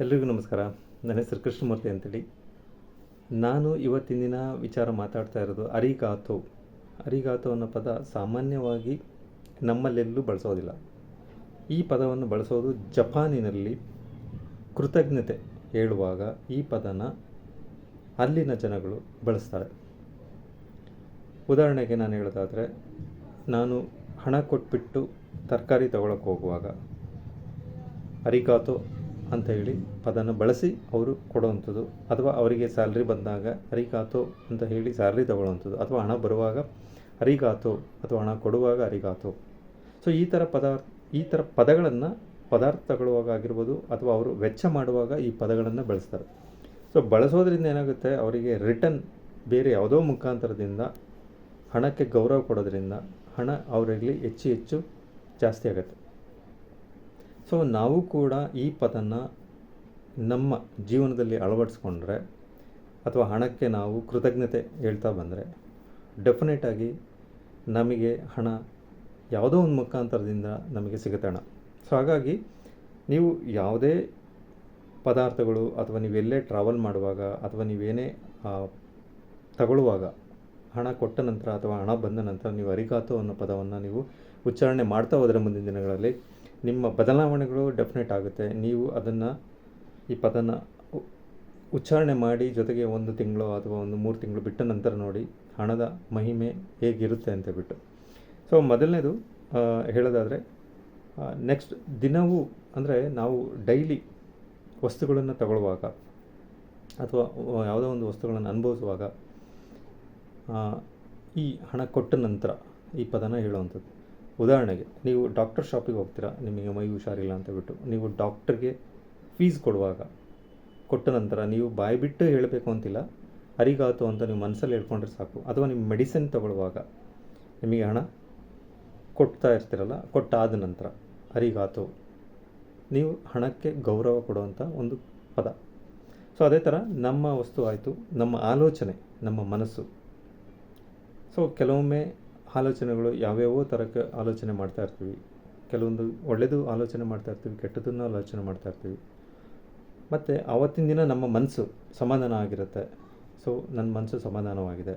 ಎಲ್ರಿಗೂ ನಮಸ್ಕಾರ. ನನ್ನ ಹೆಸರು ಕೃಷ್ಣಮೂರ್ತಿ ಅಂತೇಳಿ. ನಾನು ಇವತ್ತಿನ ದಿನ ವಿಚಾರ ಮಾತಾಡ್ತಾ ಇರೋದು ಅರಿಗಾತು ಅರಿಗಾತು ಅನ್ನೋ ಪದ ಸಾಮಾನ್ಯವಾಗಿ ನಮ್ಮಲ್ಲೆಲ್ಲೂ ಬಳಸೋದಿಲ್ಲ. ಈ ಪದವನ್ನು ಬಳಸೋದು ಜಪಾನಿನಲ್ಲಿ ಕೃತಜ್ಞತೆ ಹೇಳುವಾಗ ಈ ಪದನ ಅಲ್ಲಿನ ಜನಗಳು ಬಳಸ್ತಾರೆ. ಉದಾಹರಣೆಗೆ ನಾನು ಹೇಳೋದಾದರೆ, ನಾನು ಹಣ ಕೊಟ್ಬಿಟ್ಟು ತರಕಾರಿ ತಗೊಳಕ್ಕೆ ಹೋಗುವಾಗ ಅರಿಗಾತು ಅಂತ ಹೇಳಿ ಪದನ ಬಳಸಿ ಅವರು ಕೊಡುವಂಥದ್ದು. ಅಥವಾ ಅವರಿಗೆ ಸ್ಯಾಲ್ರಿ ಬಂದಾಗ ಅರಿಗಾತೋ ಅಂತ ಹೇಳಿ ಸ್ಯಾಲ್ರಿ ತಗೊಳ್ಳುವಂಥದ್ದು. ಅಥವಾ ಹಣ ಬರುವಾಗ ಅರಿಗಾತೋ ಅಥವಾ ಹಣ ಕೊಡುವಾಗ ಅರಿಗಾತೋ ಸೊ ಈ ಥರ ಪದಾರ್ಥ ಈ ಥರ ಪದಗಳನ್ನು ಪದಾರ್ಥ ತಗೊಳ್ಳುವಾಗ ಆಗಿರ್ಬೋದು ಅಥವಾ ಅವರು ವೆಚ್ಚ ಮಾಡುವಾಗ ಈ ಪದಗಳನ್ನು ಬಳಸ್ತಾರೆ. ಸೊ ಬಳಸೋದ್ರಿಂದ ಏನಾಗುತ್ತೆ? ಅವರಿಗೆ ರಿಟರ್ನ್ ಬೇರೆ ಯಾವುದೋ ಮುಖಾಂತರದಿಂದ ಹಣಕ್ಕೆ ಗೌರವ ಕೊಡೋದ್ರಿಂದ ಹಣ ಅವರಲ್ಲಿ ಹೆಚ್ಚು ಹೆಚ್ಚು ಜಾಸ್ತಿ ಆಗುತ್ತೆ. ಸೊ ನಾವು ಕೂಡ ಈ ಪದನ ನಮ್ಮ ಜೀವನದಲ್ಲಿ ಅಳವಡಿಸ್ಕೊಂಡ್ರೆ ಅಥವಾ ಹಣಕ್ಕೆ ನಾವು ಕೃತಜ್ಞತೆ ಹೇಳ್ತಾ ಬಂದರೆ ಡೆಫಿನೆಟಾಗಿ ನಮಗೆ ಹಣ ಯಾವುದೋ ಒಂದು ಮುಖಾಂತರದಿಂದ ನಮಗೆ ಸಿಗುತ್ತೆ ಹಣ. ಸೊ ಹಾಗಾಗಿ ನೀವು ಯಾವುದೇ ಪದಾರ್ಥಗಳು ಅಥವಾ ನೀವೆಲ್ಲೇ ಟ್ರಾವೆಲ್ ಮಾಡುವಾಗ ಅಥವಾ ನೀವೇನೇ ತಗೊಳ್ಳುವಾಗ ಹಣ ಕೊಟ್ಟ ನಂತರ ಅಥವಾ ಹಣ ಬಂದ ನಂತರ ನೀವು ಅರಿಗಾತು ಅನ್ನೋ ಪದವನ್ನು ನೀವು ಉಚ್ಚಾರಣೆ ಮಾಡ್ತಾ ಹೋದರೆ ಮುಂದಿನ ದಿನಗಳಲ್ಲಿ ನಿಮ್ಮ ಬದಲಾವಣೆಗಳು ಡೆಫಿನೆಟ್ ಆಗುತ್ತೆ. ನೀವು ಅದನ್ನು ಈ ಪದನ ಉಚ್ಚಾರಣೆ ಮಾಡಿ ಜೊತೆಗೆ ಒಂದು ತಿಂಗಳು ಅಥವಾ ಒಂದು ಮೂರು ತಿಂಗಳು ಬಿಟ್ಟ ನಂತರ ನೋಡಿ ಹಣದ ಮಹಿಮೆ ಹೇಗಿರುತ್ತೆ ಅಂತ ಬಿಟ್ಟು. ಸೊ ಮೊದಲನೇದು ಹೇಳೋದಾದರೆ ನೆಕ್ಸ್ಟ್ ದಿನವೂ ಅಂದರೆ ನಾವು ಡೈಲಿ ವಸ್ತುಗಳನ್ನು ತಗೊಳ್ಳುವಾಗ ಅಥವಾ ಯಾವುದೋ ಒಂದು ವಸ್ತುಗಳನ್ನು ಅನುಭವಿಸುವಾಗ ಈ ಹಣ ಕೊಟ್ಟ ನಂತರ ಈ ಪದನ ಹೇಳುವಂಥದ್ದು. ಉದಾಹರಣೆಗೆ, ನೀವು ಡಾಕ್ಟರ್ ಶಾಪಿಗೆ ಹೋಗ್ತೀರಾ, ನಿಮಗೆ ಮೈ ಹುಷಾರಿಲ್ಲ ಅಂತ ಬಿಟ್ಟು, ನೀವು ಡಾಕ್ಟರ್ಗೆ ಫೀಸ್ ಕೊಡುವಾಗ, ಕೊಟ್ಟ ನಂತರ ನೀವು ಬಾಯಿ ಬಿಟ್ಟು ಹೇಳಬೇಕು ಅಂತಿಲ್ಲ ಅರಿಗಾತು ಅಂತ ನೀವು ಮನಸ್ಸಲ್ಲಿ ಹೇಳ್ಕೊಂಡ್ರೆ ಸಾಕು. ಅಥವಾ ನಿಮ್ಮ ಮೆಡಿಸಿನ್ ತಗೊಳ್ಳುವಾಗ, ನಿಮಗೆ ಹಣ ಕೊಡ್ತಾ ಇರ್ತೀರಲ್ಲ, ಕೊಟ್ಟಾದ ನಂತರ ಅರಿಗಾತು ನೀವು ಹಣಕ್ಕೆ ಗೌರವ ಕೊಡುವಂಥ ಒಂದು ಪದ. ಸೊ ಅದೇ ಥರ ನಮ್ಮ ವಸ್ತು ಆಯಿತು, ನಮ್ಮ ಆಲೋಚನೆ, ನಮ್ಮ ಮನಸ್ಸು. ಸೊ ಕೆಲವೊಮ್ಮೆ ಆಲೋಚನೆಗಳು ಯಾವ್ಯಾವೋ ಥರಕ್ಕೆ ಆಲೋಚನೆ ಮಾಡ್ತಾ ಇರ್ತೀವಿ. ಕೆಲವೊಂದು ಒಳ್ಳೆಯದು ಆಲೋಚನೆ ಮಾಡ್ತಾ ಇರ್ತೀವಿ ಕೆಟ್ಟದನ್ನು ಆಲೋಚನೆ ಮಾಡ್ತಾ ಇರ್ತೀವಿ. ಮತ್ತು ಆವತ್ತಿನ ದಿನ ನಮ್ಮ ಮನಸ್ಸು ಸಮಾಧಾನ ಆಗಿರುತ್ತೆ. ಸೊ ನನ್ನ ಮನಸ್ಸು ಸಮಾಧಾನವಾಗಿದೆ.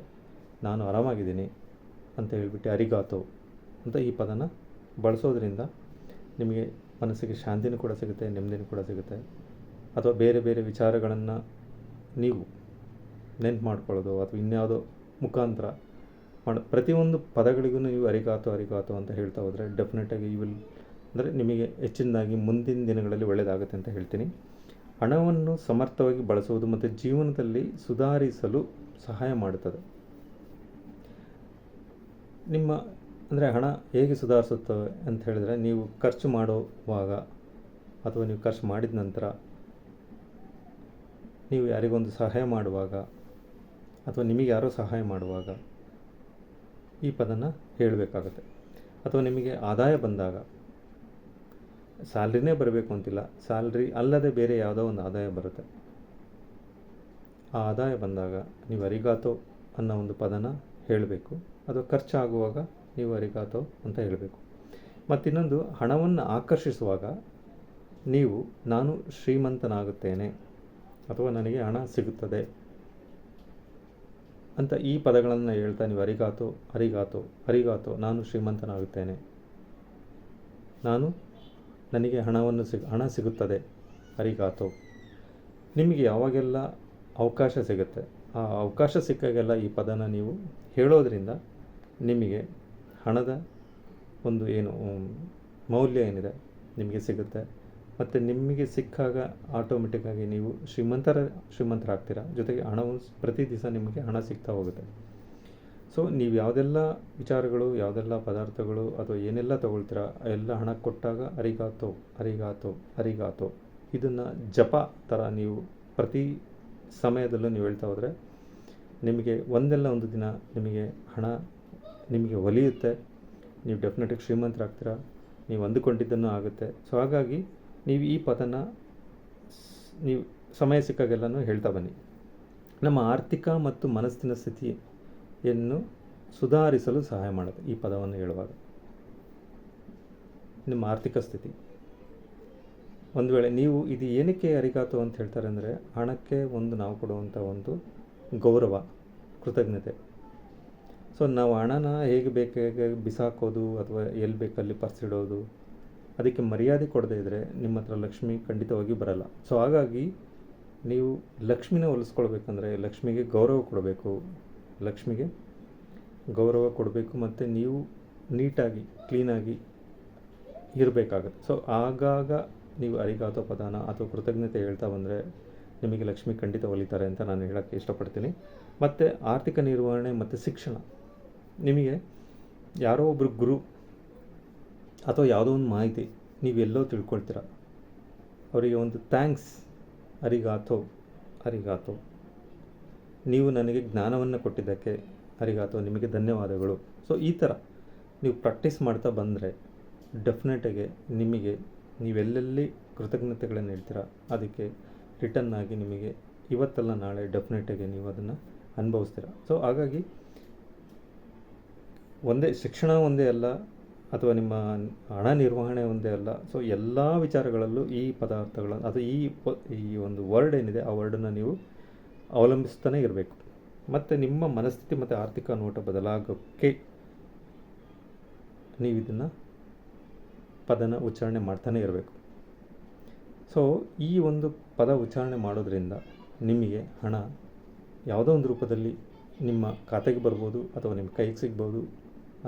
ನಾನು ಆರಾಮಾಗಿದ್ದೀನಿ ಅಂತ ಹೇಳಿಬಿಟ್ಟು ಅರಿಗಾತು ಅಂತ ಈ ಪದನ ಬಳಸೋದ್ರಿಂದ ನಿಮಗೆ ಮನಸ್ಸಿಗೆ ಶಾಂತಿನೂ ಕೂಡ ಸಿಗುತ್ತೆ, ನೆಮ್ಮದಿನೂ ಕೂಡ ಸಿಗುತ್ತೆ. ಅಥವಾ ಬೇರೆ ಬೇರೆ ವಿಚಾರಗಳನ್ನು ನೀವು ನೆನ್ಪು ಮಾಡ್ಕೊಳ್ಳೋದು ಅಥವಾ ಇನ್ಯಾವುದೋ ಮುಖಾಂತರ ಮಾಡ. ಪ್ರತಿಯೊಂದು ಪದಗಳಿಗೂ ನೀವು ಅರಿಗಾತು ಅರಿಗಾತು ಅಂತ ಹೇಳ್ತಾ ಹೋದರೆ ಡೆಫಿನೆಟಾಗಿ ಯು ವಿಲ್ ಅಂದರೆ ನಿಮಗೆ ಹೆಚ್ಚಿನದಾಗಿ ಮುಂದಿನ ದಿನಗಳಲ್ಲಿ ಒಳ್ಳೆಯದಾಗುತ್ತೆ ಅಂತ ಹೇಳ್ತೀನಿ. ಹಣವನ್ನು ಸಮರ್ಥವಾಗಿ ಬಳಸುವುದು ಮತ್ತು ಜೀವನದಲ್ಲಿ ಸುಧಾರಿಸಲು ಸಹಾಯ ಮಾಡುತ್ತದೆ. ನಿಮ್ಮ ಅಂದರೆ ಹಣ ಹೇಗೆ ಸುಧಾರಿಸುತ್ತವೆ ಅಂತ ಹೇಳಿದರೆ ನೀವು ಖರ್ಚು ಮಾಡುವಾಗ ಅಥವಾ ನೀವು ಖರ್ಚು ಮಾಡಿದ ನಂತರ ನೀವು ಯಾರಿಗೊಂದು ಸಹಾಯ ಮಾಡುವಾಗ ಅಥವಾ ನಿಮಗೆ ಯಾರೋ ಸಹಾಯ ಮಾಡುವಾಗ ಈ ಪದನ ಹೇಳಬೇಕಾಗುತ್ತೆ. ಅಥವಾ ನಿಮಗೆ ಆದಾಯ ಬಂದಾಗ, ಸ್ಯಾಲ್ರಿನೇ ಬರಬೇಕು ಅಂತಿಲ್ಲ. ಸ್ಯಾಲ್ರಿ ಅಲ್ಲದೆ ಬೇರೆ ಯಾವುದೋ ಒಂದು ಆದಾಯ ಬರುತ್ತೆ. ಆ ಆದಾಯ ಬಂದಾಗ ನೀವು ಅರಿಗಾತೋ ಅನ್ನೋ ಒಂದು ಪದನ ಹೇಳಬೇಕು. ಅಥವಾ ಖರ್ಚಾಗುವಾಗ ನೀವು ಅರಿಗಾತೋ ಅಂತ ಹೇಳಬೇಕು. ಮತ್ತಿನ್ನೊಂದು, ಹಣವನ್ನು ಆಕರ್ಷಿಸುವಾಗ ನೀವು, ನಾನು ಶ್ರೀಮಂತನಾಗುತ್ತೇನೆ ಅಥವಾ ನನಗೆ ಹಣ ಸಿಗುತ್ತದೆ ಅಂತ ಈ ಪದಗಳನ್ನು ಹೇಳ್ತಾ, ನೀವು ಅರಿಗಾತೋ ಅರಿಗಾತೋ ಅರಿಗಾತೋ, ನಾನು ಶ್ರೀಮಂತನಾಗುತ್ತೇನೆ. ನಾನು ನನಗೆ ಹಣವನ್ನು ಸಿಗ, ಹಣ ಸಿಗುತ್ತದೆ. ಅರಿಗಾತೋ. ನಿಮಗೆ ಯಾವಾಗೆಲ್ಲ ಅವಕಾಶ ಸಿಗುತ್ತೆ, ಆ ಅವಕಾಶ ಸಿಕ್ಕಾಗೆಲ್ಲ ಈ ಪದನ ನೀವು ಹೇಳೋದ್ರಿಂದ ನಿಮಗೆ ಹಣದ ಒಂದು ಏನು, ಮೌಲ್ಯ ಏನಿದೆ, ನಿಮಗೆ ಸಿಗುತ್ತೆ. ಮತ್ತು ನಿಮಗೆ ಸಿಕ್ಕಾಗ ಆಟೋಮೆಟಿಕ್ಕಾಗಿ ನೀವು ಶ್ರೀಮಂತರ, ಶ್ರೀಮಂತರಾಗ್ತೀರ? ಜೊತೆಗೆ ಹಣವು ಪ್ರತಿ ದಿವಸ ನಿಮಗೆ ಹಣ ಸಿಗ್ತಾ ಹೋಗುತ್ತೆ. ಸೊ ನೀವು ಯಾವುದೆಲ್ಲ ವಿಚಾರಗಳು, ಯಾವುದೆಲ್ಲ ಪದಾರ್ಥಗಳು ಅಥವಾ ಏನೆಲ್ಲ ತಗೊಳ್ತೀರಾ, ಎಲ್ಲ ಹಣ ಕೊಟ್ಟಾಗ ಅರಿಗಾತೋ ಅರಿಗಾತೋ ಅರಿಗಾತೋ. ಇದನ್ನು ಜಪ ಥರ ನೀವು ಪ್ರತಿ ಸಮಯದಲ್ಲೂ ನೀವು ಹೇಳ್ತಾ ಹೋದರೆ, ನಿಮಗೆ ಒಂದೆಲ್ಲ ಒಂದು ದಿನ ನಿಮಗೆ ಹಣ ನಿಮಗೆ ಒಲಿಯುತ್ತೆ. ನೀವು ಡೆಫಿನೆಟಾಗಿ ಶ್ರೀಮಂತರಾಗ್ತೀರಾ. ನೀವು ಅಂದುಕೊಂಡಿದ್ದನ್ನು ಆಗುತ್ತೆ. ಸೊ ಹಾಗಾಗಿ ನೀವು ಈ ಪದನ ನೀವು ಸಮಯ ಸಿಕ್ಕಾಗೆಲ್ಲನೂ ಹೇಳ್ತಾ ಬನ್ನಿ. ನಮ್ಮ ಆರ್ಥಿಕ ಮತ್ತು ಮನಸ್ಸಿನ ಸ್ಥಿತಿಯನ್ನು ಸುಧಾರಿಸಲು ಸಹಾಯ ಮಾಡುತ್ತೆ ಈ ಪದವನ್ನು ಹೇಳುವಾಗ. ನಿಮ್ಮ ಆರ್ಥಿಕ ಸ್ಥಿತಿ. ಒಂದು ವೇಳೆ ನೀವು ಇದು ಏನಕ್ಕೆ ಅರಿಗಾತು ಅಂತ ಹೇಳ್ತಾರೆ ಅಂದರೆ ಹಣಕ್ಕೆ ಒಂದು ನಾವು ಕೊಡುವಂಥ ಒಂದು ಗೌರವ, ಕೃತಜ್ಞತೆ. ಸೊ ನಾವು ಹಣನ ಹೇಗೆ ಬೇಕಾಗ ಬಿಸಾಕೋದು ಅಥವಾ ಎಲ್ಲಿ ಬೇಕಲ್ಲಿ ಪರ್ಸಿಡೋದು ಅದಕ್ಕೆ ಮರ್ಯಾದೆ ಕೊಡದೇ ಇದ್ದರೆ ನಿಮ್ಮ ಹತ್ರ ಲಕ್ಷ್ಮಿ ಖಂಡಿತವಾಗಿ ಬರಲ್ಲ. ಸೊ ಹಾಗಾಗಿ ನೀವು ಲಕ್ಷ್ಮಿನ ಒಲಿಸ್ಕೊಳ್ಬೇಕಂದ್ರೆ ಲಕ್ಷ್ಮಿಗೆ ಗೌರವ ಕೊಡಬೇಕು. ಲಕ್ಷ್ಮಿಗೆ ಗೌರವ ಕೊಡಬೇಕು ಮತ್ತು ನೀವು ನೀಟಾಗಿ, ಕ್ಲೀನಾಗಿ ಇರಬೇಕಾಗತ್ತೆ. ಸೊ ಆಗಾಗ ನೀವು ಅರಿಗಾತ ಪದಾನ ಅಥವಾ ಕೃತಜ್ಞತೆ ಹೇಳ್ತಾ ಬಂದರೆ ನಿಮಗೆ ಲಕ್ಷ್ಮಿ ಖಂಡಿತ ಒಲಿತಾರೆ ಅಂತ ನಾನು ಹೇಳೋಕ್ಕೆ ಇಷ್ಟಪಡ್ತೀನಿ. ಮತ್ತು ಆರ್ಥಿಕ ನಿರ್ವಹಣೆ ಮತ್ತು ಶಿಕ್ಷಣ. ನಿಮಗೆ ಯಾರೋ ಒಬ್ಬರು ಗುರು ಅಥವಾ ಯಾವುದೋ ಒಂದು ಮಾಹಿತಿ ನೀವೆಲ್ಲೋ ತಿಳ್ಕೊಳ್ತೀರ. ಅವರಿಗೆ ಒಂದು ಥ್ಯಾಂಕ್ಸ್. ಅರಿಗಾಥೋ ಅರಿಗಾಥೋ ನೀವು ನನಗೆ ಜ್ಞಾನವನ್ನು ಕೊಟ್ಟಿದ್ದಕ್ಕೆ ಅರಿಗಾತೋ. ನಿಮಗೆ ಧನ್ಯವಾದಗಳು. ಸೊ ಈ ಥರ ನೀವು ಪ್ರಾಕ್ಟೀಸ್ ಮಾಡ್ತಾ ಬಂದರೆ ಡೆಫಿನೆಟಾಗಿ ನಿಮಗೆ, ನೀವೆಲ್ಲೆಲ್ಲಿ ಕೃತಜ್ಞತೆಗಳನ್ನು ಹೇಳ್ತೀರ, ಅದಕ್ಕೆ ರಿಟರ್ನ್ ಆಗಿ ನಿಮಗೆ ಇವತ್ತಲ್ಲ ನಾಳೆ ಡೆಫಿನೆಟಾಗಿ ನೀವು ಅದನ್ನು ಅನುಭವಿಸ್ತೀರ. ಸೊ ಹಾಗಾಗಿ ಒಂದೇ ಶಿಕ್ಷಣ ಒಂದೇ ಅಲ್ಲ ಅಥವಾ ನಿಮ್ಮ ಹಣ ನಿರ್ವಹಣೆ ಒಂದೇ ಅಲ್ಲ. ಸೊ ಎಲ್ಲ ವಿಚಾರಗಳಲ್ಲೂ ಈ ಪದಾರ್ಥಗಳನ್ನು ಅಥವಾ ಈ ಪ ಈ ಒಂದು ವರ್ಡ್ ಏನಿದೆ, ಆ ವರ್ಡನ್ನು ನೀವು ಅವಲಂಬಿಸ್ತಾನೆ ಇರಬೇಕು. ಮತ್ತು ನಿಮ್ಮ ಮನಸ್ಥಿತಿ ಮತ್ತು ಆರ್ಥಿಕ ನೋಟ ಬದಲಾಗೋಕ್ಕೆ ನೀವು ಇದನ್ನು ಪದನ ಉಚ್ಚಾರಣೆ ಮಾಡ್ತಾನೆ ಇರಬೇಕು. ಸೊ ಈ ಒಂದು ಪದ ಉಚ್ಚಾರಣೆ ಮಾಡೋದ್ರಿಂದ ನಿಮಗೆ ಹಣ ಯಾವುದೋ ಒಂದು ರೂಪದಲ್ಲಿ ನಿಮ್ಮ ಖಾತೆಗೆ ಬರ್ಬೋದು ಅಥವಾ ನಿಮ್ಮ ಕೈಗೆ ಸಿಗ್ಬೋದು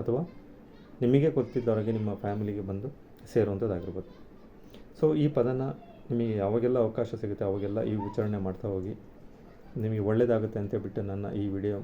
ಅಥವಾ ನಿಮಗೆ ಗೊತ್ತಿದ್ದವರಿಗೆ ನಿಮ್ಮ ಫ್ಯಾಮಿಲಿಗೆ ಬಂದು ಸೇರುವಂಥದ್ದಾಗಿರ್ಬೋದು. ಸೊ ಈ ಪದನ ನಿಮಗೆ ಯಾವಾಗೆಲ್ಲ ಅವಕಾಶ ಸಿಗುತ್ತೆ, ಅವಾಗೆಲ್ಲ ಈ ಉಚ್ಚಾರಣೆ ಮಾಡ್ತಾ ಹೋಗಿ, ನಿಮಗೆ ಒಳ್ಳೆಯದಾಗುತ್ತೆ ಅಂತ ಬಿಟ್ಟು ನನ್ನ ಈ ವಿಡಿಯೋ